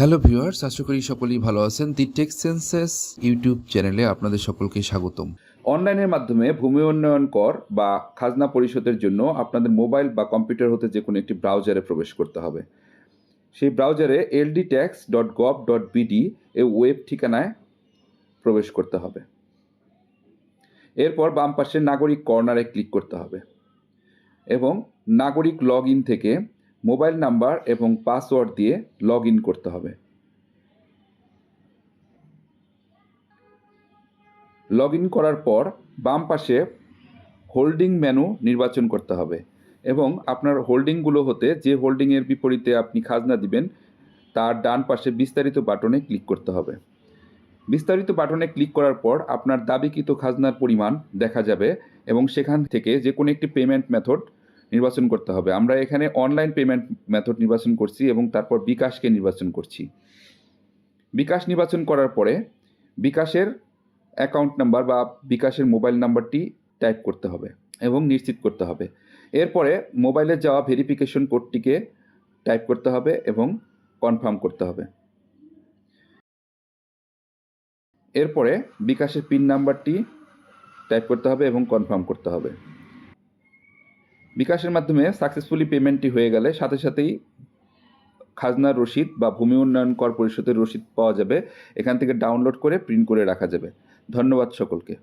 Hello viewers, আশা করি সকলেই ভালো আছেন। দি টেক সেন্সেস ইউটিউব চ্যানেলে আপনাদের সকলকে স্বাগতম। অনলাইনের মাধ্যমে ভূমি উন্নয়ন কর বা খাজনা পরিশোধের জন্য আপনাদের মোবাইল বা কম্পিউটার হতে যে কোনো একটি ব্রাউজারে প্রবেশ করতে হবে। সেই ব্রাউজারে LD tax dot gov dot BD এ ওয়েব ঠিকানায় প্রবেশ করতে হবে। এরপর বাম পাশে নাগরিক কর্নারে ক্লিক করতে হবে এবং নাগরিক লগ ইন থেকে মোবাইল নাম্বার এবং পাসওয়ার্ড দিয়ে লগ করতে হবে। লগ করার পর বাম পাশে হোল্ডিং মেনু নির্বাচন করতে হবে এবং আপনার হোল্ডিংগুলো হতে যে হোল্ডিংয়ের বিপরীতে আপনি খাজনা দিবেন, তার ডান পাশে বিস্তারিত বাটনে ক্লিক করতে হবে। বিস্তারিত বাটনে ক্লিক করার পর আপনার দাবিকৃত খাজনার পরিমাণ দেখা যাবে এবং সেখান থেকে যে কোনো একটি পেমেন্ট মেথড নির্বাচন করতে হবে। আমরা এখানে অনলাইন পেমেন্ট মেথড নির্বাচন করছি এবং তারপর বিকাশকে নির্বাচন করছি। বিকাশ নির্বাচন করার পরে বিকাশের অ্যাকাউন্ট নাম্বার বা বিকাশের মোবাইল নাম্বারটি টাইপ করতে হবে এবং নিশ্চিত করতে হবে। এরপরে মোবাইলে যাওয়া ভেরিফিকেশন কোডটিকে টাইপ করতে হবে এবং কনফার্ম করতে হবে। এরপরে বিকাশের পিন নাম্বারটি টাইপ করতে হবে এবং কনফার্ম করতে হবে। বিকাশের মাধ্যমে সাকসেসফুলি পেমেন্টটি হয়ে গেলে সাথে সাথেই খাজনার রসিদ বা ভূমি উন্নয়ন কর পরিষদের রসিদ পাওয়া যাবে। এখান থেকে ডাউনলোড করে প্রিন্ট করে রাখা যাবে। ধন্যবাদ সকলকে।